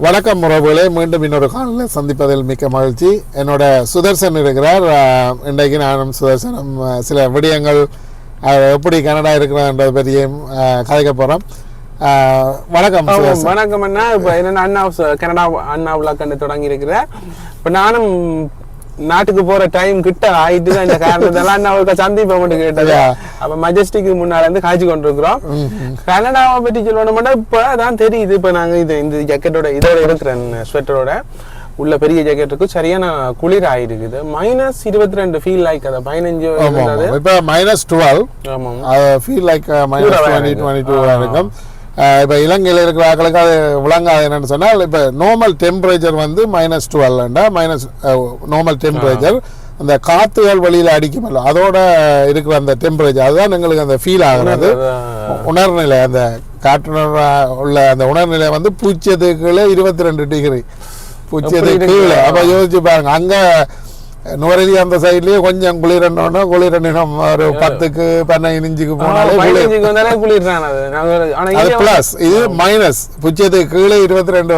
வணக்கம் உறவுகளே மீண்டும் இன்னொரு காலில் சந்திப்பதில் மிக்க மகிழ்ச்சி. என்னோட சுதர்சன் இருக்கிறார். இன்றைக்கு நானும் சுதர்சனும் சில விடயங்கள் எப்படி கனடா இருக்கிறான்றதை ஆஹ், கதைக்க போகிறோம் வணக்கம் வணக்கம் அண்ணா. இப்போ என்னென்ன அண்ணா கனடா அண்ணா விழாக்கண்டு தொடங்கி இருக்கிறேன் இப்போ நானும் நாட்டுக்கு போற டைம் கிட்ட ஆயிட்டு தான் இந்த காரணத்தெல்லாம் அண்ணா ஒரு சந்திப்பை மட்டும் கேட்டது. அப்ப மஜஸ்டிக்கு முன்னால இருந்து காய்ச்சி கொண்டிருக்கிறோம். கனடாவை பற்றி சொல்லணும்னா இப்போ தான் தெரியுது. இப்போ நாங்க இது இந்த ஜாக்கெட்டோட இதோட இருக்கிறேன் ஸ்வெட்டரோட உள்ள பெரிய ஜாக்கெட் இருக்கு சரியான குளிர் ஆயிருக்குது. மைனஸ் இருபத்தி ரெண்டு ஃபீல் லைக் அதை பதினஞ்சு இப்போ minus twelve feel like minus twenty twenty two. இருக்கும். இப்போ இலங்கையில் இருக்கிற ஆட்களுக்கு அது விளங்காது என்னன்னு சொன்னால் இப்போ நார்மல் டெம்பரேச்சர் வந்து மைனஸ் டுவெல்ண்டா மைனஸ் நார்மல் டெம்பரேச்சர் அந்த காற்றுகள் வெளியில் அடிக்குமல்ல அதோட இருக்கிற அந்த டெம்பரேச்சர் அதுதான் எங்களுக்கு அந்த ஃபீல் ஆகுறது. உணர்நிலை அந்த காற்றுணர் உள்ள அந்த உணர்நிலை வந்து பூச்சியத்துக்குள்ளே இருபத்தி ரெண்டு டிகிரி பூச்சியது அப்படி கீழே. அப்போ யோசிச்சு பாருங்க அங்கே நுவரெலி அந்த சைட்லயே கொஞ்சம் குளிரண்டோன்னா குளிரண்டினம் ஒரு பத்துக்கு இன்ச்சுக்கு போனாலே குளிர். பதினஞ்சுக்கு பிளஸ் இது மைனஸ் புச்சத்துக்கு கீழே இருபத்தி ரெண்டு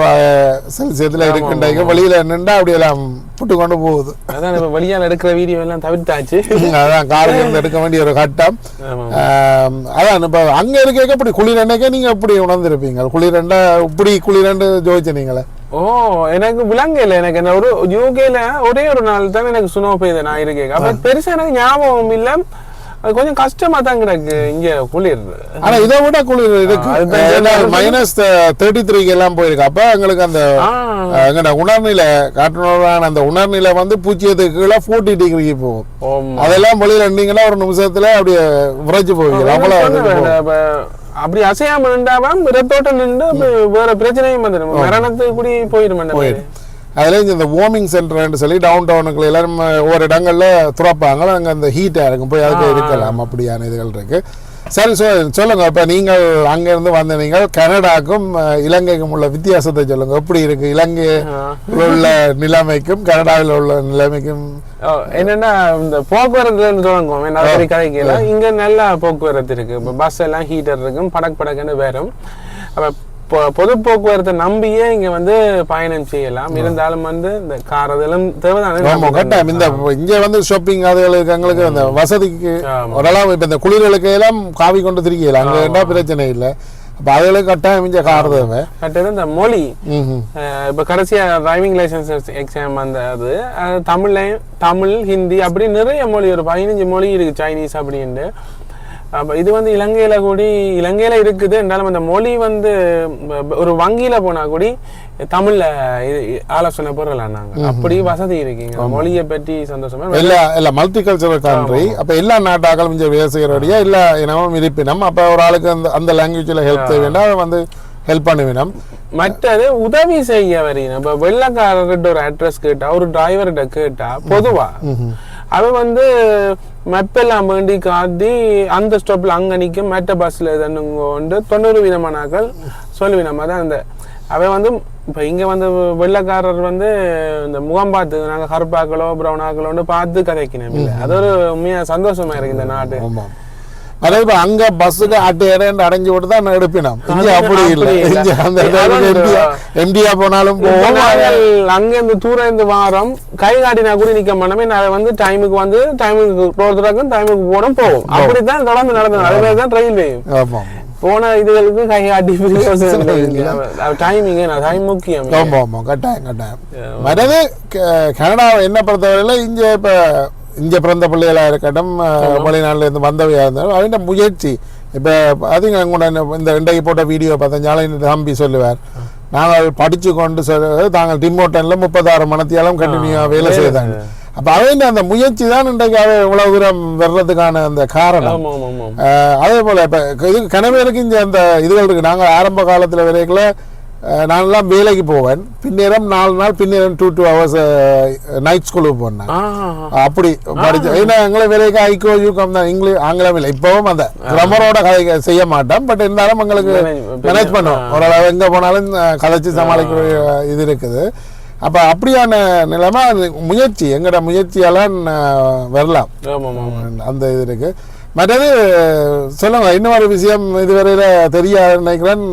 செல்சியத்தில் இருக்கின்றாங்க வெளியில நின்றா அப்படி எல்லாம் புட்டு கொண்டு போகுது. அதான் இப்ப வெளியால எடுக்கிற வீடியோ எல்லாம் தவிர்த்தாச்சு. அதான் காரில் இருந்து எடுக்க வேண்டிய ஒரு கட்டம். அதான் இப்போ அங்க இருக்க இப்படி குளிரண்டைக்கே நீங்க எப்படி உணர்ந்திருப்பீங்க? குளிரண்டா இப்படி குளிரண்டு ஜோதிச்சு நீங்களே? ஓ எனக்கு விலங்கையில எனக்கு என்ன ஒரு யூகேல ஒரே ஒரு நாள் தான் எனக்கு சுனோ பெய்யுது நான் இருக்கேன் அப்ப பெருசா எனக்கு ஞாபகம் இல்ல. அது கொஞ்சம் கஷ்டமா தான் கிடக்கு. இங்க குளிர் ஆனா இதை விட குளிர் இருக்கு. மைனஸ் தேர்ட்டி த்ரீக்கு எல்லாம் போயிருக்கு. அப்ப எங்களுக்கு அந்த எங்கட உணர்நிலை காற்றுணர்வான அந்த உணர்நிலை வந்து பூஜ்ஜியத்துக்கு கீழே ஃபோர்ட்டி டிகிரிக்கு போகும். அதெல்லாம் வெளியில இருந்தீங்கன்னா ஒரு நிமிஷத்துல அப்படியே உறைச்சு போவீங்க. அவ்வளவு அப்படி அசையாம நின்றாவா ரத்தோட்டம் நின்று வேற பிரச்சனையும் வந்துடும். மரணத்துக்கு கூடி போயிடும். அந்த மாதிரி. அதுல இந்த வார்மிங் சென்டர்னு சொல்லி டவுன் டவுனுக்குள்ள எல்லாரும் ஒவ்வொரு இடங்கள்ல துறப்பாங்க. அங்க அந்த ஹீட்டா இருக்கும். போய் அதுக்கு இருக்கலாம் அப்படியான இதுகள் இருக்கு. சரி சொ- சொல்லுங்க. இப்ப நீங்கள் அங்க இருந்து வந்த நீங்கள் கனடாக்கும் இலங்கைக்கும் உள்ள வித்தியாசத்தை சொல்லுங்க. எப்படி இருக்கு? இலங்கை. உள்ள நிலைமைக்கும் கனடாவில் உள்ள நிலைமைக்கும். என்னன்னா இந்த போக்குவரத்துல இருந்து தொடங்குவோம் என்ன அப்படி இங்க நல்ல போக்குவரத்து இருக்கு. இப்ப பஸ் எல்லாம் ஹீட்டர் இருக்கும். படக் படக்குன்னு வரும். அப்ப பொது போக்குவரத்தை நம்பியே இங்க வந்து பயணம் செய்யலாம்? இருந்தாலும் வந்து இந்த கார் அதெல்லாம் தேவைதானே. கட்டாயம் இந்த இங்க வந்து ஷாப்பிங் அதுகளுக்கு எங்களுக்கு அந்த வசதிக்கு. ஓரளவு இப்ப இந்த குளிர்களுக்கு எல்லாம் காவி கொண்டு திரிக்கலாம் அங்க என்ன பிரச்சனை இல்லை. அப்ப அதுகளுக்கு கட்டாயம் இங்க கார் தேவை. மற்றது இந்த மொழி. இப்ப கடைசியா டிரைவிங் லைசன்ஸ் எக்ஸாம் அந்த அது தமிழ்லையும் தமிழ் ஹிந்தி அப்படி நிறைய மொழி ஒரு பதினஞ்சு மொழி இருக்கு சைனீஸ் அப்படின்ட்டு அப்ப இது வந்து இலங்கையில கூடி இலங்கையில இருக்குது என்றாலும் அந்த மொழி வந்து ஒரு வங்கியில போனா கூடி தமிழ்ல ஆலோசனை நாங்க. அப்படி வசதி இருக்குங்க. மொழியை பற்றி சந்தோஷமா எல்லா எல்லா மல்டி கல்ச்சரல் கண்ட்ரி அப்ப எல்லா நாட்டாக்களும் செய்யறோடைய எல்லா இனமும் இருப்பினம் அப்ப ஒரு ஆளுக்கு அந்த அந்த லாங்குவேஜ்ல ஹெல்ப் தேவைன்னா வந்து ஹெல்ப் பண்ணுவினம். மற்றது உதவி செய்ய வரீங்க இப்ப வெள்ளக்காரர்கிட்ட ஒரு அட்ரஸ் கேட்டா ஒரு டிரைவர்கிட்ட கேட்டா பொதுவா அவன் வந்து மெப்பெல்லாம் வேண்டி காட்டி அந்த ஸ்டாப்ல அங்க நிக்கும். மற்ற பஸ்ல கொண்டு தொண்ணூறு விதமானாக்கள் சொல்லுவினம் அதான் அந்த அவன் வந்து இப்ப இங்க வந்து வெள்ளக்காரர் வந்து இந்த முகம் பார்த்து நாங்க கருப்பாக்களோ பிரவுனாக்களோன்னு பார்த்து கதைக்கணும் இல்ல. அது ஒரு உண்மையா சந்தோஷமா இருக்கு இந்த நாடு. ஆமா அதே இப்ப அங்க பஸ்ஸுக்கு அட்டு இடம் அடைஞ்சு விட்டு தான் எடுப்பினோம். இங்க அப்படி இல்ல. இங்க அந்த எம்டியா போனாலும் போவோம். அங்க இருந்து தூரம் இருந்து வாரம் கை காட்டினா கூட நிக்க மாட்டோமே. நான் வந்து டைமுக்கு வந்து டைமுக்கு போறதுக்கும் டைமுக்கு போனோம் போவோம். அப்படித்தான் தொடர்ந்து நடந்தது. அதே மாதிரி தான் ரயில்வே போன இதுகளுக்கு கை காட்டி டைமிங் டைம் முக்கியம். ஆமா ஆமா. கட்டாயம் கட்டாயம். க- கனடாவை என்ன பொறுத்தவரையில இங்க இப்ப இங்க பிறந்த பிள்ளைகளா இருக்கட்டும் வெளிநாட்டுல இருந்து வந்தவையா இருந்தாலும் அவன் முயற்சி இப்ப அதிக கூட இந்த இன்றைக்கு போட்ட வீடியோ பார்த்தஞ்சாலும் தம்பி சொல்லுவார் நாங்கள் படிச்சு கொண்டு செல்வது தாங்கள் டிமோட்டன்ல முப்பத்தாறு மணத்தியாலும் கண்டினியூவா வேலை செய்தாங்க. அப்ப அவன் அந்த முயற்சி தான் இன்றைக்கு அவன் இவ்வளவு தூரம் வர்றதுக்கான அந்த காரணம். அதே போல இப்ப இது கனவேலுக்கு இங்க அந்த இதுகள் இருக்கு. நாங்க ஆரம்ப காலத்துல வரைக்குள்ள அஹ், நான்லாம் வேலைக்கு போவேன். பின்னேரம் நாலு நாள் பின்னேரம் டூ டூ ஹவர்ஸ் நைட் ஸ்கூலுக்கு போனேன். அப்படி படிச்சு ஏன்னா எங்களை வேலைக்கு ஐக்கோ யூகம் தான் இங்கிலீஷ் ஆங்கிலம் இல்லை. இப்பவும் அந்த கிரமரோட கதை செய்ய மாட்டோம் பட் இருந்தாலும் எங்களுக்கு மேனேஜ் பண்ணுவோம். ஓரளவு எங்க போனாலும் கதைச்சு சமாளிக்கிற இது இருக்குது. அப்ப அப்படியான நிலைமை முயற்சி எங்கட முயற்சியால அஹ், வரலாம். அந்த இது இருக்கு. மற்றது சொல்லுங்க இன்னொரு விஷயம் இதுவரையில தெரியாது நினைக்கிறேன்.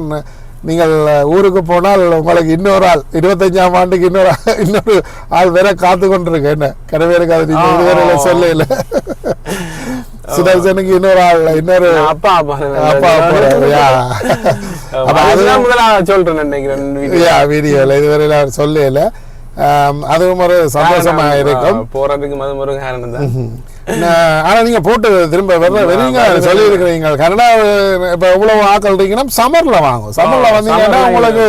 நீங்கள் ஊருக்கு போனால் உங்களுக்கு இன்னொரு ஆள் இருபத்தஞ்சாம் ஆண்டுக்கு இன்னொரு ஆள், இன்னொரு ஆள் வேற காத்து கொண்டிருக்கு. என்ன? கனவேருக்கு அது நீங்க ஆ, இதுவரையில ஆ. சொல்லல. சுதர்சனுக்கு இன்னொரு ஆள் இன்னொரு அப்பா அப்பா அப்பா அதுதான் சொல்றேன் நினைக்கிறேன் வீடியோல. இதுவரையில அவர் சொல்லல. அதுவும் ஒரு சந்தோஷமா இருக்கும். போறதுக்கு மது தான். நான் ஆனா நீங்க போட்டு திரும்ப வர வரீங்க சொல்லி இருக்கிறீங்க கனடா இப்ப எவ்வளவு ஆக்கள் இருக்கீங்கன்னா சம்மர்ல வாங்கும். சம்மர்ல ஆ, வந்தீங்கன்னா உங்களுக்கு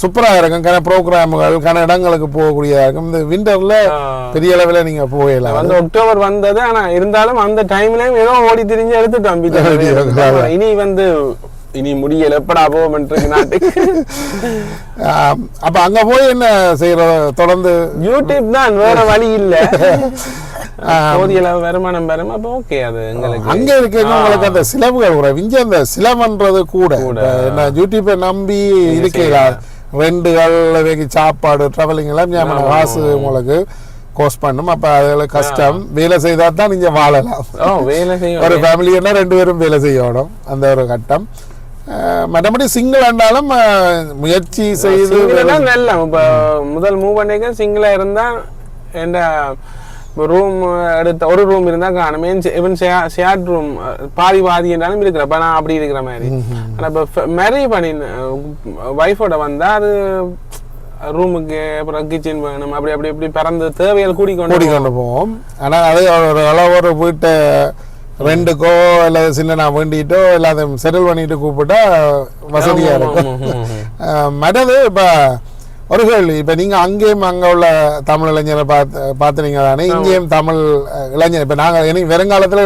சூப்பரா இருக்கும். கன ப்ரோக்ராம்கள் கன இடங்களுக்கு போகக்கூடியதா இருக்கும். இந்த விண்டர்ல. பெரிய அளவுல நீங்க போகலாம் வந்து அக்டோபர் வந்தது ஆனா இருந்தாலும் அந்த டைம்லயும் ஏதோ ஓடி திரிஞ்சு எடுத்துட்டோம். இனி வந்து இனி முடியல. எப்படா போவோம் நாட்டுக்கு? அப்ப அங்க போய் என்ன செய்யற? தொடர்ந்து யூடியூப் தான் வேற வழி இல்ல. போதிய அளவு வருமானம் பெறும். அப்ப ஓகே அது எங்களுக்கு. அங்க இருக்கவங்க உங்களுக்கு அந்த சிலவுகள் கூட. இங்க அந்த சிலவன்றது கூட. என்ன யூடியூப்பை நம்பி இருக்கலாம் ரெண்டுகள் சாப்பாடு டிராவலிங் எல்லாம் ஞாபகம் காசு உங்களுக்கு கோஸ்ட் பண்ணும். அப்ப அதுல கஷ்டம். வேலை செய்தா தான் நீங்க வாழலாம் ஒரு ஃபேமிலின்னா ரெண்டு பேரும் வேலை செய்யணும் அந்த ஒரு கட்டம். மற்றபடி சிங்கிள் ஆண்டாலும் அஹ், முயற்சி செய்து நல்ல இப்ப முதல் மூவ் பண்ணிக்க சிங்கிளா இருந்தா எந்த ரூம் எடுத்த ஒரு ரூம் இருந்தா காணுமே இவன் ஷேர்ட் ரூம் பாதி பாதி என்றாலும் இருக்கிற இப்ப நான் அப்படி இருக்கிற மாதிரி. ஆனா இப்ப மேரேஜ் பண்ணி ஒய்ஃபோட வந்தா அது ரூமுக்கு அப்புறம் கிச்சன் வேணும் அப்படி அப்படி இப்படி பிறந்து தேவைகள் கூடிக்கொண்டு கூடி கொண்டு போவோம் ஆனா அது ஒரு அளவு ஒரு வீட்டை ரெண்டுக்கோ இல்லை சின்ன நான் வேண்டிட்டோ எல்லாத்தையும் செட்டில் பண்ணிட்டு கூப்பிட்டா வசதியா இருக்கும். மற்றது இப்ப ஒரு கேள்வி இப்ப நீங்க அங்கேயும் அங்க உள்ள தமிழ் இளைஞரை பார்த்து பார்த்துனீங்க தானே இங்கேயும் தமிழ் இளைஞர் இப்ப நாங்க இனி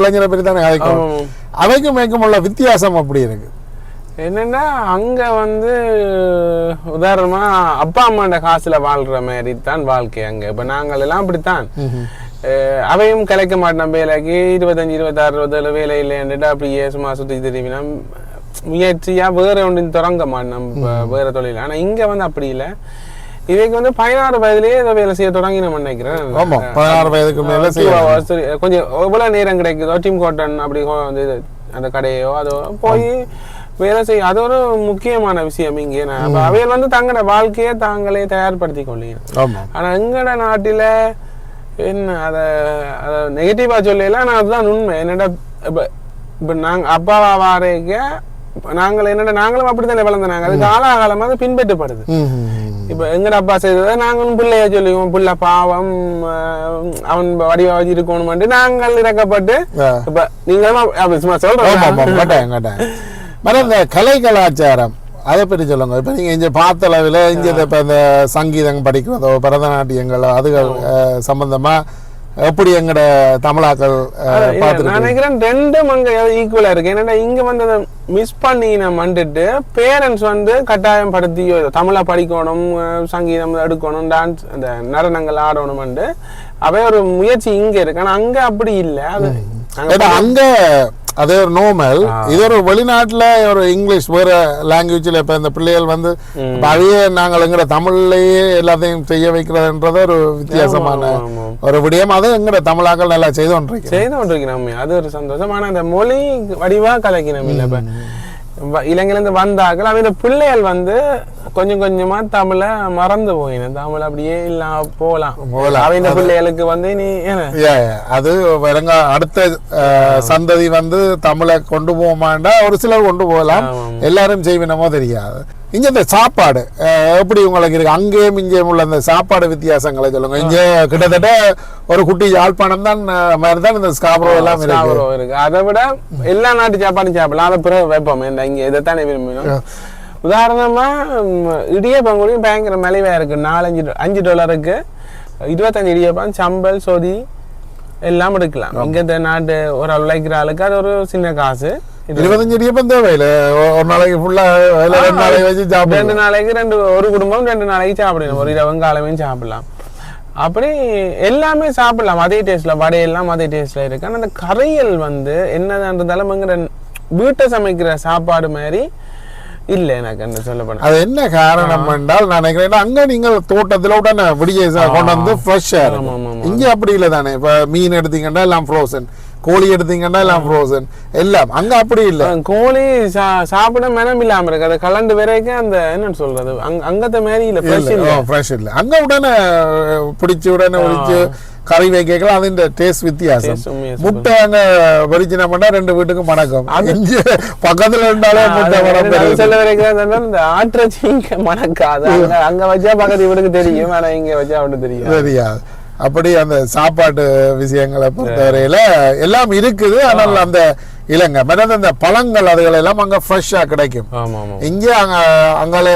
இளைஞரை பற்றி தானே அழைக்கிறோம். அவைக்கும் மேய்க்கும் உள்ள வித்தியாசம் அப்படி இருக்கு. என்னன்னா அங்க வந்து உதாரணமா அப்பா அம்மாண்ட காசுல வாழ்ற மாதிரி தான் வாழ்க்கை அங்க. இப்ப நாங்கள் எல்லாம் அப்படித்தான். அவையும் கலைக்க மாட்டோம் வேலைக்கு. இருபத்தஞ்சு இருபத்தாறு இருபத்தேழு வேலை இல்லைன்னுட்டு அப்படியே சும்மா சுத்தி திரும்பினா முயற்சியா வேற ஒன்றின் தொடங்க மாட்டோம் வேற தொழில். ஆனா இங்க வந்து அப்படி இல்லை. இவைக்கு வந்து பதினாறு வயதுலயே இதை வேலை செய்ய தொடங்கினோம் நினைக்கிறேன். ஆமா பதினாறு வயதுக்கு மேல கொஞ்சம் எவ்வளவு நேரம் கிடைக்குதோ டீம் காட்டன் அப்படி வந்து அந்த கடையோ அதோ போய் வேலை செய்ய அது ஒரு முக்கியமான விஷயம் இங்கே. நான் அவைகள் வந்து தங்களோட வாழ்க்கையை தாங்களே தயார்படுத்தி ஆமா. ஆனா எங்கட நாட்டில என்ன அத அத நெகட்டிவா சொல்லல நான் அதுதான் உண்மை. என்னடா இப்ப இப்ப நாங்க அப்பாவா வாரேக்க நாங்கள் என்னடா நாங்களும் அப்படித்தானே வளர்ந்தாங்க அது காலாகாலமா அது பின்பற்றப்படுது. இப்ப எங்கட அப்பா செய்ததை நாங்களும் பிள்ளைய சொல்லுவோம் புள்ள பாவம் அவன் வடிவா இருக்கணும் நாங்கள் இறக்கப்பட்டு. இப்ப நீங்களும் சும்மா மேடம் இந்த கலை கலாச்சாரம் அதை பற்றி சொல்லுங்க. இப்போ நீங்கள் இங்கே பார்த்த அளவில் இங்கே இப்போ இந்த சங்கீதம் படிக்கிறதோ பரதநாட்டியங்களோ அதுகள் சம்பந்தமா எப்படி எங்கட தமிழாக்கள் நான் நினைக்கிறேன் ரெண்டும் அங்க ஈக்குவலா இருக்கு. என்னடா இங்க வந்து அதை மிஸ் பண்ணி நம்ம வந்துட்டு பேரண்ட்ஸ் வந்து கட்டாயம் படுத்தி தமிழை படிக்கணும் சங்கீதம் எடுக்கணும் டான்ஸ் அந்த நடனங்கள் ஆடணும்னு அவை ஒரு முயற்சி இங்க இருக்கு. ஆனா அங்க அப்படி இல்ல. அது அங்க அது ஒரு நோமல் இது ஒரு வெளிநாட்டுல ஒரு இங்கிலீஷ் வேற லாங்குவேஜ்ல இப்ப இந்த பிள்ளைகள் வந்து அதையே நாங்கள் எங்கட தமிழ்லயே எல்லாத்தையும் செய்ய வைக்கிறதுன்றது ஒரு வித்தியாசமான. ஒரு விடயம். அது எங்கட தமிழாக்கள் நல்லா செய்து கொண்டிருக்கோம் செய்து கொண்டிருக்கிறோம் அது ஒரு சந்தோஷம். ஆனா அந்த மொழி வடிவா கலைக்கணும் இல்ல இப்ப. வ- இலங்கையில இருந்து வந்தாக்கள் அவங்க பிள்ளைகள் வந்து கொஞ்சம் கொஞ்சமா தமிழ மறந்து போயின தமிழ் அப்படியே இல்லாம போலாம் போகலாம். அவங்க பிள்ளைகளுக்கு வந்து நீ. அது வருங்க அடுத்த சந்ததி வந்து தமிழை கொண்டு போமாண்டா ஒரு சிலர் கொண்டு போகலாம். எல்லாரும் செய்வினமோ தெரியாது இங்க இந்த சாப்பாடு எப்படி உங்களுக்கு இருக்கு அங்கேயும் இங்கேயும் உள்ள இந்த சாப்பாடு வித்தியாசங்களை சொல்லுங்க. இங்க கிட்டத்தட்ட ஒரு குட்டி யாழ்ப்பாணம் தான் மாதிரி தான் இந்த ஸ்காப்ரோ எல்லாம் இருக்கு. அதை விட எல்லா நாட்டு சாப்பாடும் சாப்பிடலாம். அதை பிறகு வைப்போம். இந்த இங்க இதைத்தானே விரும்பணும் உதாரணமா ம், இடியப்பம் கூட பயங்கர மலிவா இருக்கு. நாலஞ்சு அஞ்சு டாலருக்கு இருபத்தஞ்சு இடியப்பம் சம்பல் சொதி எல்லாம் எடுக்கலாம். இங்க இந்த நாட்டு ஒரு உழைக்கிற ஆளுக்கு அது ஒரு சின்ன காசு. இருபத்தஞ்சு இடியப்பம் தேவையில்ல ஒரு நாளைக்கு ஃபுல்லா ரெண்டு நாளைக்கு வச்சு ரெண்டு சாப்பிடலாம் நாளைக்கு ரெண்டு ஒரு குடும்பம் ரெண்டு நாளைக்கு சாப்பிடணும் ஒரு இரவு காலமையும் சாப்பிடலாம் அப்படி எல்லாமே சாப்பிடலாம் அதே டேஸ்ட்ல வடையெல்லாம் அதே டேஸ்ட்ல இருக்கு ஆனா அந்த கரையல் வந்து என்னதான் எங்கிற வீட்டை சமைக்கிற சாப்பாடு மாதிரி இல்ல எனக்கு என்ன சொல்ல அது என்ன காரணம் என்றால் நான் நினைக்கிறேன் அங்க நீங்கள் தோட்டத்துல உடனே விடிய கொண்டு வந்து ஃப்ரெஷ்ஷா. இங்க அப்படி இல்லை தானே இப்ப மீன் எடுத்தீங்கன்னா எல்லாம் ஃப்ரோசன் கோழி எடுத்தீங்கன்னா எல்லாம் ஃப்ரோசன் எல்லாம். அங்க அப்படி இல்ல. கோழி சா- சாப்பிட மனம் இல்லாம இருக்கு. அதை கலண்டு வரைக்கும் அந்த என்னன்னு சொல்றது? அங்க அங்கத்த மாதிரி இல்ல ஃப்ரெஷ் இல்ல ஃப்ரெஷ் இல்ல. அங்க உடனே பிடிச்சி உடனே ஒழிச்சு கறி வைக்கலாம் அது டேஸ்ட் வித்தியாசம். முட்டை அங்க பொரிச்சினா பண்ணா ரெண்டு வீட்டுக்கும் மணக்கும் இங்க பக்கத்துல இருந்தாலே முட்டை பெருகுது. சொல்ல வரைக்கும் இந்த ஆட்டிறச்சி இங்க மணக்காது. அங்க வச்சா பக்கத்து இவனுக்கு தெரியும் ஆனா இங்க வச்சா அவனுக்கு தெரியும் தெரியாது. அப்படி அந்த சாப்பாட்டு விஷயங்களை பொறுத்தவரையில எல்லாம் இருக்குது. ஆனால் அந்த இல்லைங்க மற்றது அந்த பழங்கள் அதுகள் எல்லாம் அங்க ஃப்ரெஷ்ஷா கிடைக்கும். இங்கே அங்க அங்கால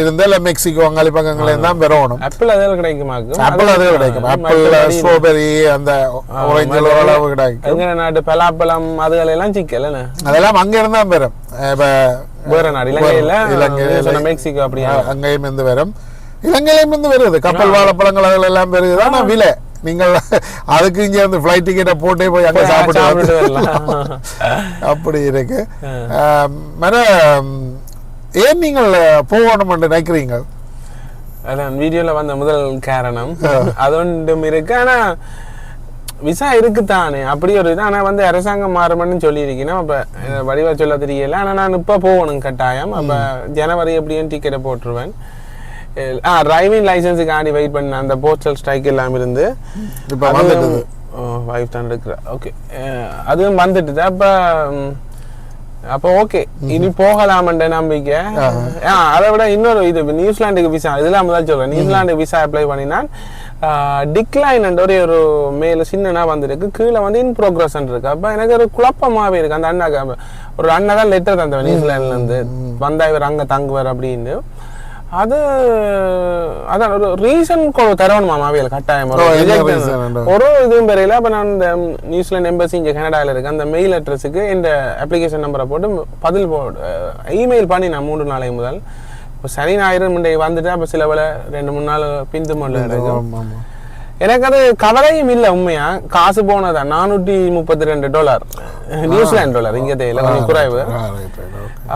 இருந்தா இல்ல மெக்சிகோ அங்காளி பக்கங்களே தான் பெறணும். ஆப்பிள் அதில் கிடைக்குமாக்கும். ஆப்பிள் அது கிடைக்கும். ஆப்பிள் ஸ்ட்ராபெரி அந்த orange அளவு கிடைக்கும். நாட்டு பலாப்பழம் அதுகள் எல்லாம் சிக்கல் அதெல்லாம் அங்க இருந்தா பெறும். இப்ப வேற நாடு இலங்கையில சொன்ன மெக்சிகோ அப்படியா? அங்கேயும் இருந்து வரும் இலங்கையிலும் இருந்து வருது. கப்பல் வாழைப்பழங்கள் அதுல எல்லாம் பெருகுது ஆனா விலை. நீங்கள் அதுக்கு இங்க வந்து ஃபிளைட் டிக்கெட்டை போட்டே போய் அங்க சாப்பிட்டு அப்படி இருக்கு. ஆம், மர ம், ஏன் நீங்கள் போகணும் என்று நினைக்கிறீங்க அதான் வீடியோல வந்த முதல் காரணம். அது ஒன்றும் இருக்கு. ஆனா விசா இருக்குதானே அப்படி ஒரு இது. ஆனா வந்து அரசாங்கம் மாறுமன்னு சொல்லியிருக்கீங்கன்னா அப்ப வடிவா சொல்ல தெரியல ஆனா நான் இப்ப போகணும் கட்டாயம். அப்ப ஜனவரி எப்படியும் டிக்கெட்டை போட்டுருவேன். ஆ டிரைவிங் லைசன்ஸுக்காண்டி வெயிட் பண்ண அந்த போஸ்டல் ஸ்ட்ரைக் எல்லாம் இருந்து. இப்ப வந்துட்டது. ஃபைவ் தான் இருக்கிற ஓகே அதுவும் வந்துட்டு அப்ப அப்போ ஓகே இனி போகலாமன்ற நம்பிக்கை. ஆ, அதை விட இன்னொரு இது நியூசிலாந்துக்கு விசா இதெல்லாம் முதல் சொல்றேன். நியூசிலாந்து விசா அப்ளை பண்ணினான் டிக்ளைன் ஒரே ஒரு மேல சின்னனா வந்திருக்கு. கீழே வந்து இன் ப்ரோக்ரஸ் இருக்கு. அப்ப எனக்கு ஒரு குழப்பமாவே இருக்கு. அந்த அண்ணாக்கு ஒரு அண்ணா தான் லெட்டர் தந்தவன் நியூசிலாந்துல இருந்து. வந்தா இவர் அங்க தங்குவார் அப்படின்னு அது அதான் ஒரு ரீசன் தரணுமா மாவியல் கட்டாயம். ஒரு இதுவும் பெரியல அப்ப நான் இந்த நியூசிலாந்து எம்பசி இங்க கனடால இருக்கு. அந்த மெயில் அட்ரஸுக்கு இந்த அப்ளிகேஷன் நம்பரை போட்டு பதில் போடு இமெயில் பண்ணி நான் மூன்று நாளை முதல். இப்போ சனி ஞாயிறு முண்டை வந்துட்டு அப்ப சில வேலை ரெண்டு மூணு நாள் பிந்து மொழில் இருக்கும். எனக்கு அது கவலையும் இல்லை உண்மையா? காசு போனதா? நானூற்றி முப்பத்தி ரெண்டு டாலர் நியூசிலாந்து டாலர் இங்க தெரியல கொஞ்சம் குறைவு.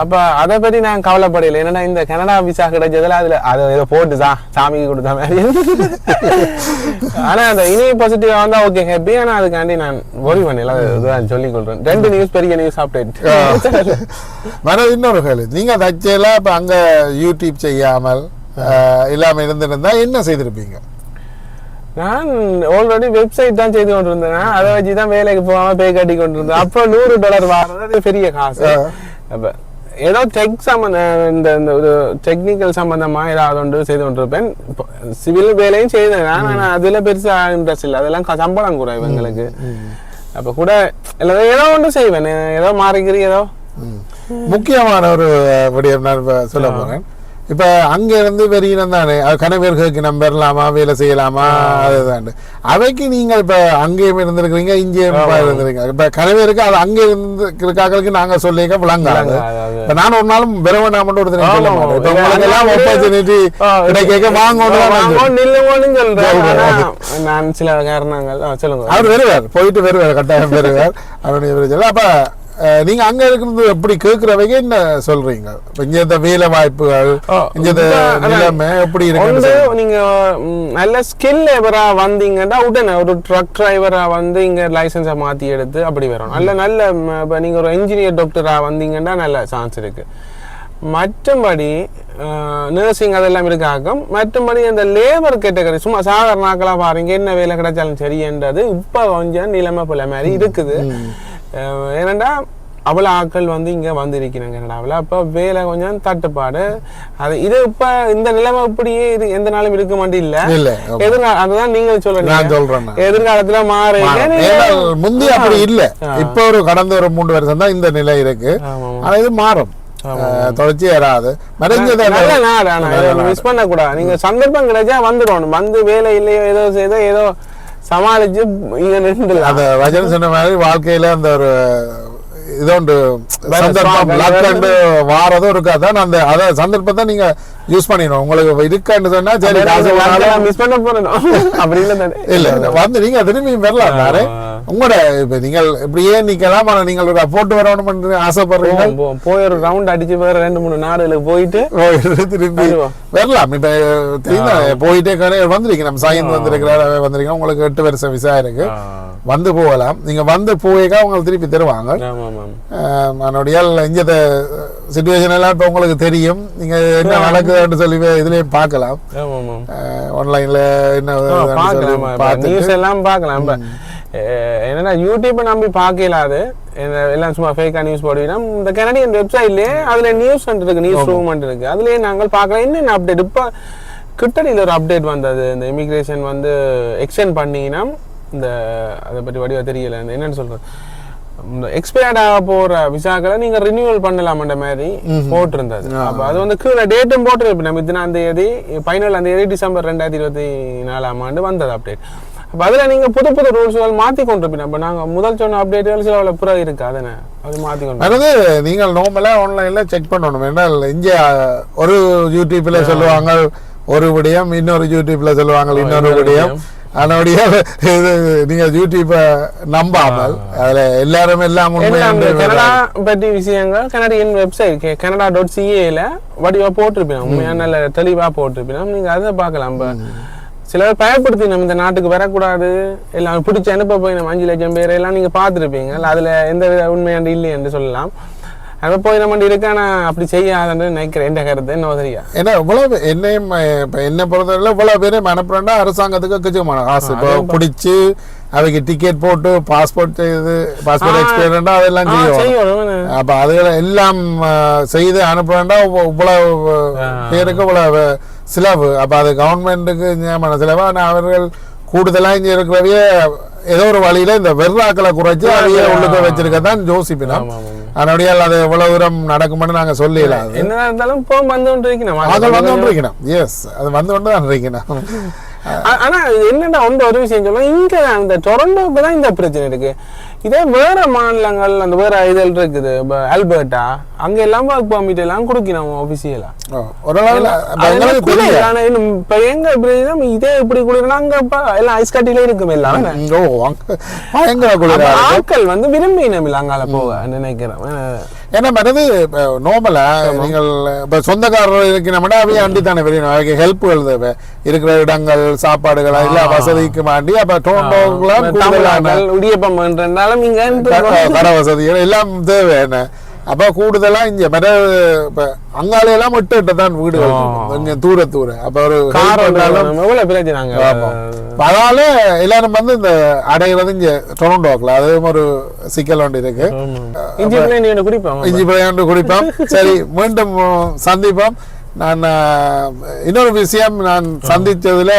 அப்ப அதை பத்தி நான் கவலைப்படையில என்னன்னா இந்த கனடா விசா கிடைச்சதுல அதுல அதை ஏதோ போட்டுதா சாமிக்கு கொடுத்த மாதிரி. ஆனா அந்த இணைய பாசிட்டிவா வந்தா ஓகே ஹாப்பி ஆனா அதுக்காண்டி நான் worry பண்ணல. இதுதான் சொல்லிக் கொள்றேன். ரெண்டு நியூஸ் பெரிய நியூஸ் அப்டேட் மர இன்னொரு கேள்வி. நீங்க தச்சையில இப்ப அங்க யூடியூப் செய்யாமல் ஆஹ், இல்லாம இருந்திருந்தா என்ன செய்திருப்பீங்க? நான் ஆல்ரெடி வெப்சைட் தான் செய்து கொண்டிருந்தேன். அதை வச்சு தான் வேலைக்கு போகாம பே கட்டி கொண்டிருந்தேன் அப்போ நூறு டாலர் வாங்குறது பெரிய காசு. அப்ப ஏதோ டெக் சம்பந்த இந்த இந்த ஒரு டெக்னிக்கல் சம்பந்தமா ஏதாவது ஒன்று செய்து கொண்டிருப்பேன். சிவில் வேலையும் செய்தேன். ஆனா அதுல பெருசா இன்ட்ரெஸ்ட் இல்லை. அதெல்லாம் சம்பளம் குறைவு எங்களுக்கு அப்ப கூட இல்லை ஏதோ ஒன்று செய்வேன். ஏதோ மாறிக்கிறி ஏதோ. முக்கியமான ஒரு விடயம் நான் சொல்ல போறேன். இப்ப அங்க இருந்து வெறியினம் தானே? கணவர்களுக்கு நம்ம பெறலாமா? வேலை செய்யலாமா? அதுதான் அவைக்கு நீங்க இப்ப அங்கேயும் இருந்திருக்கிறீங்க இங்கேயும் இருந்திருக்கீங்க இப்ப கணவருக்கு அது அங்க இருந்து இருக்காக்களுக்கு நாங்க சொல்லிக்க விளங்காது. இப்ப நான் ஒரு நாளும் பெற வேண்டாம்னு ஒரு தினம் சொல்ல. மாட்டேன் இப்ப உங்களுக்கு எல்லாம் அது வந்து- opportunity ஆ, கிடைக்க வாங்க வாங்கோ, நில்லுங்கோன்னு சொல்றேன். ஆனா, நான் சில காரணங்கள் சொல்லுங்க. அவர் வருவார் போயிட்டு வருவார் கட்டாயம் வருவார். அவருடைய அப்ப நீங்க அங்க இருக்கிறது எப்படி கேட்கிறவங்க என்ன சொல்றீங்க? இங்க இந்த வேலை வாய்ப்புகள் இங்க நிலைமை எப்படி இருக்கு நீங்க நல்ல ஸ்கில் லேபரா வந்தீங்கன்னா உடனே ஒரு ட்ரக் டிரைவரா வந்து இங்க லைசன்ஸை மாத்தி எடுத்து அப்படி வரும் நல்ல நல்ல இப்ப நீங்க ஒரு இன்ஜினியர் டாக்டரா வந்தீங்கன்னா நல்ல சான்ஸ் இருக்கு. மற்றபடி நர்சிங் அதெல்லாம் இருக்காக்கும். மற்றபடி அந்த லேபர் கேட்டகரி சும்மா சாதாரண ஆக்களா பாருங்க என்ன வேலை கிடைச்சாலும் சரியன்றது இப்ப கொஞ்சம் நிலைமை போல மாதிரி இருக்குது. ஏனண்டா அவ்வளோ ஆட்கள் வந்து இங்க வந்திருக்கிறாங்க கனடாவில் அப்போ வேலை கொஞ்சம் தட்டுப்பாடு. அது இது இப்ப இந்த நிலைமை இப்படியே இது எந்த நாளும் இருக்க மாட்டேன் இல்ல? எதிர்கால அதுதான் நீங்க நான் சொல்றீங்க. எதிர்காலத்துல மாறு முந்தி அப்படி இல்ல. இப்ப ஒரு கடந்த ஒரு மூன்று வருஷம் தான் இந்த நிலை இருக்கு. ஆமா. ஆனா இது மாறும். தொடர்ச்சி ஏறாது. மிஸ் பண்ண கூடாது நீங்க சந்தர்ப்பம் கிடைச்சா வந்துடணும். வந்து வேலை இல்லையோ ஏதோ செய்தோ ஏதோ சமாளிச்சு இங்க நின்றுலாம் அந்த வஜன் சொன்ன மாதிரி வாழ்க்கையில அந்த ஒரு இதோண்டு சந்தர்ப்பம் லக் வாரதும் இருக்காதான் அந்த அத சந்தர்ப்பத்தை நீங்க யூஸ் பண்ணிடணும். உங்களுக்கு இருக்கான்னு சொன்னா சரி காசு மிஸ் பண்ண போறோம் அப்படி இல்ல இல்ல வந்து நீங்க திரும்பி வரலாம் ஆ. உங்களோட இப்ப நீங்கள் இப்படியே நிக்கலாம் ஆனா நீங்கள் ஒரு போட்டு வரணும் ஆசைப்படுறீங்க. போய் ஒரு ரவுண்ட் அடிச்சு வேற ரெண்டு மூணு நாடுகளுக்கு போயிட்டு திரும்பி. வரலாம். இப்ப தெரியுமா போயிட்டே கடை வந்திருக்கீங்க நம்ம சாயந்து வந்திருக்கிறார் அவன் வந்திருக்கேன் உங்களுக்கு எட்டு வருஷம் விசா இருக்கு. வந்து போகலாம். நீங்க வந்து போயிக்கா உங்களுக்கு திருப்பி தருவாங்க. அதனுடைய இங்க சுச்சுவேஷன் எல்லாம் இப்போ உங்களுக்கு தெரியும். நீங்க என்ன நடக்குதுன்னு சொல்லி இதுலயும் பார்க்கலாம். ஆன்லைன்ல என்ன நியூஸ் எல்லாம் பார்க்கலாம். என்னன்னா யூடியூப்பை நம்பி பார்க்கலாது என்ன எல்லாம் சும்மா ஃபேக்கா நியூஸ் போடுவீங்கன்னா இந்த கனடியன் வெப்சைட்லயே அதுல நியூஸ் இருக்கு நியூஸ் ரூம் இருக்கு. அதுலயே நாங்கள் பார்க்கலாம். என்னென்ன அப்டேட் இப்ப கிட்டடியில் ஒரு அப்டேட் வந்தது. இந்த இமிகிரேஷன் வந்து எக்ஸ்டெண்ட் பண்ணீங்கன்னா இந்த அதை பற்றி வடிவா தெரியல. என்னன்னு இந்த எக்ஸ்பயர்ட் ஆக போற விசாக்களை நீங்க ரினியூவல் பண்ணலாம்ன்ற மாதிரி போட்டிருந்தது. அப்ப அது வந்து கீழே டேட்டும் போட்டிருப்போம் நம்ம இத்தனாம் தேதி பதினேழாம் தேதி டிசம்பர் ரெண்டாயிரத்தி இருபத்தி நாலாம் ஆண்டு வந்தது அப்டேட் அப்ப அதுல நீங்க புது புது ரூல்ஸ்கள் மாத்தி கொண்டிருப்பீங்க. அப்ப நாங்க முதல் சொன்ன அப்டேட்டுகள் சில புற இருக்கு. அதனை அது மாத்தி கொண்டு அதாவது நீங்கள் நார்மலா ஆன்லைன்ல செக் பண்ணணும். ஏன்னால் இங்க ஒரு யூடியூப்ல சொல்லுவாங்க ஒரு விடயம் இன்னொரு யூடியூப்ல சொல்லுவாங்க இன்னொரு விடயம் அதனுடைய நீங்க யூடியூப்ப நம்பாமல் அதுல எல்லாரும் எல்லாம் உண்மையான கனடா பற்றி விஷயங்கள் கனடியன் வெப்சைட் கனடா டாட் சிஏல வடிவா போட்டிருப்பீங்க உண்மையா நல்ல தெளிவா போட்டிருப்பீங்க நீங்க அதை பார்க்கலாம். சிலர் பயப்படுத்தி நம்ம இந்த நாட்டுக்கு வரக்கூடாது. எல்லாம் பிடிச்சி அனுப்ப போய் நம்ம அஞ்சு லட்சம் பேர் எல்லாம் நீங்க பார்த்துருப்பீங்க. அதுல எந்த வித உண்மையாண்டு இல்லை என்று சொல்லலாம். அதை போய் நம்ம இருக்கான அப்படி செய்யாதுன்னு நினைக்கிறேன். எந்த கருத்து? என்ன தெரியா ஏன்னா இவ்வளவு என்னையும் இப்ப என்ன பொறுத்தவரையில இவ்வளவு பேரும் அனுப்புறேன்னா அரசாங்கத்துக்கு கிச்சமான காசு இப்போ பிடிச்சு அவைக்கு டிக்கெட் போட்டு பாஸ்போர்ட் இது பாஸ்போர்ட் எக்ஸ்பைரண்டா அதெல்லாம் செய்யும் அப்ப அதுகளை எல்லாம் செய்து அனுப்புறேன்டா இவ்வளவு பேருக்கு இவ்வளவு செலவு. அப்ப அது கவர்மெண்ட்டுக்கு நியமன செலவு? அவர்கள் கூடுதலா இங்க இருக்கிறவையே ஏதோ ஒரு வழியில இந்த வெர்ராக்களை குறைச்சு அவையே உள்ளுக்க வச்சிருக்கத்தான் யோசிப்பினோம் ஆமா, ஆமா. அதனுடைய அது எவ்வளவு தூரம் நடக்கும்னு நாங்க சொல்லல என்ன இருந்தாலும் இப்போ வந்து கொண்டு இருக்கணும் அது வந்து கொண்டு இருக்கணும் எஸ் அது வந்து கொண்டு தான் இருக்கணும் ஆனா என்னடா ஒன்று ஒரு விஷயம் சொல்லுவேன் இங்க அந்த டொரண்டோக்கு தான் இந்த பிரச்சனை இருக்கு. இதே வேற மாநிலங்கள் அந்த வேற இதழ் இருக்குது இப்ப அல்பர்ட்டா அங்க எல்லாம் ஒர்க் பர்மிட் எல்லாம் கொடுக்கணும் தெரியும் இப்ப எங்க இப்படி இதே இப்படி குளிர்னா அங்க எல்லாம் ஐஸ் கட்டில இருக்கும் எல்லாம் ஆட்கள் வந்து விரும்பி நம்ம அங்கால போக நினைக்கிறேன். ஏன்னா மற்றது நோமலா நீங்கள் இப்ப சொந்தக்காரர் இருக்கணும்னா அவைய அண்டி தானே வெறியணும் அவைக்கு ஹெல்ப்புகள் தேவை. இருக்கிற இடங்கள் சாப்பாடுகள் எல்லா வசதிக்கு மாண்டி அப்ப டோண்டோக்கெல்லாம் கூடுதலான இடியப்பம் கடை வசதிகள் எல்லாம் தேவை என்ன? அப்ப கூடுதலா இங்க மற்ற இப்ப அங்கால எல்லாம் விட்டு விட்டு தான் இருக்கும். கொஞ்சம் தூர தூர. அப்ப ஒரு கார் பிரச்சனை அங்க ஆமா. அதனால எல்லாரும் வந்து இந்த அடைகிறது இங்க டொரண்டோக்கில் அதுவும் ஒரு சிக்கல் ஒன்று இருக்கு. இஞ்சி பிள்ளை நீ குடிப்போம். இஞ்சி பிள்ளையாண்டு குடிப்போம். சரி மீண்டும் சந்திப்போம். நான் இன்னொரு விஷயம் நான் சந்திச்சதுல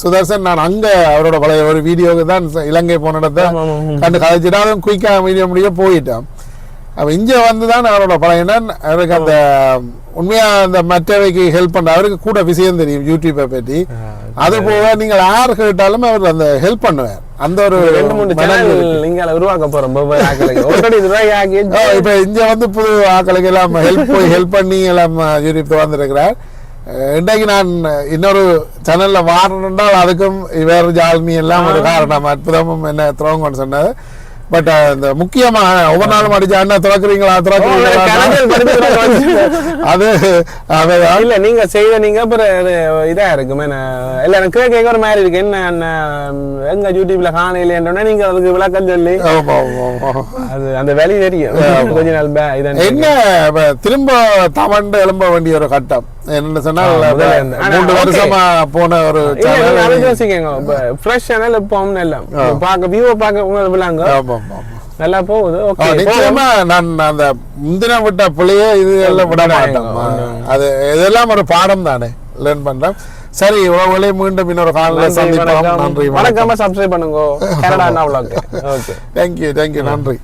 சுதர்சன் நான் அங்க அவரோட பழைய ஒரு வீடியோவுக்கு தான் இலங்கை போன இடத்த. கண்டு கதைச்சிட்டு அதுவும் குயிக்கா வீடியோ முடிய போயிட்டோம். அப்ப இங்க வந்து தான் அவரோட பழையனன் அவருக்கு அந்த உண்மையா அந்த மற்றவைக்கு ஹெல்ப் பண்ண அவருக்கு கூட விஷயம் தெரியும் யூடியூப்பை பற்றி அது போக நீங்கள் யார் கேட்டாலும் அவர் அந்த ஹெல்ப் பண்ணுவார். அந்த ஒரு ரெண்டு மூணு சேனல். இங்க உருவாக்க ஓ, இப்ப இங்க வந்து புது ஆட்களுக்கு எல்லாம் ஹெல்ப் போய் ஹெல்ப் பண்ணி எல்லாம் யூடியூப் வந்திருக்கிறார். அஹ், இன்றைக்கு நான் இன்னொரு சேனல்ல வாரணுன்றால் அதுக்கும் வேறு ஜாலினி எல்லாம் ஒரு காரணம். அற்புதமும் என்ன துறவங்கன்னு சொன்னது. பட் இந்த முக்கியமா ஒவ்வொரு நாளும் அடிச்சா என்ன திறக்கிறீங்களா திறக்கிறீங்களா? அது அதான் இல்ல நீங்க செய்த நீங்க அப்புறம் அது இதா இருக்கும் இல்ல எனக்கு கேட்க ஒரு மாதிரி இருக்கு. என்ன எங்க யூடியூப்ல காணையிலேன்றோன்னா நீங்க அதுக்கு விளக்கம் சொல்லி. அது அந்த வேலை தெரியும். கொஞ்ச நாள் என்ன திரும்ப தவண்டு எழும்ப வேண்டிய ஒரு கட்டம்? என்ன சொன்னால் மூன்று. வருஷமா போன ஒரு அதை யோசிக்கங்க. ஃப்ரெஷ் சேனல் இப்போ எல்லாம். பார்க்க வியூவை பார்க்க விளாங்க நல்லா போகுது. ஓகே நிச்சயமா நான் அந்த முந்தின விட்ட பிள்ளையே இது எல்லாம் விட மாட்டோம். அது இதெல்லாம் ஒரு பாடம் தானே. லேர்ன் பண்றேன் சரி உறவுகளே மீண்டும் இன்னொரு காலையில் சந்திப்போம். நன்றி வணக்கம். சப்ஸ்கிரைப் பண்ணுங்க. கனடா என்ன ஓகே தேங்க்யூ தேங்க்யூ நன்றி.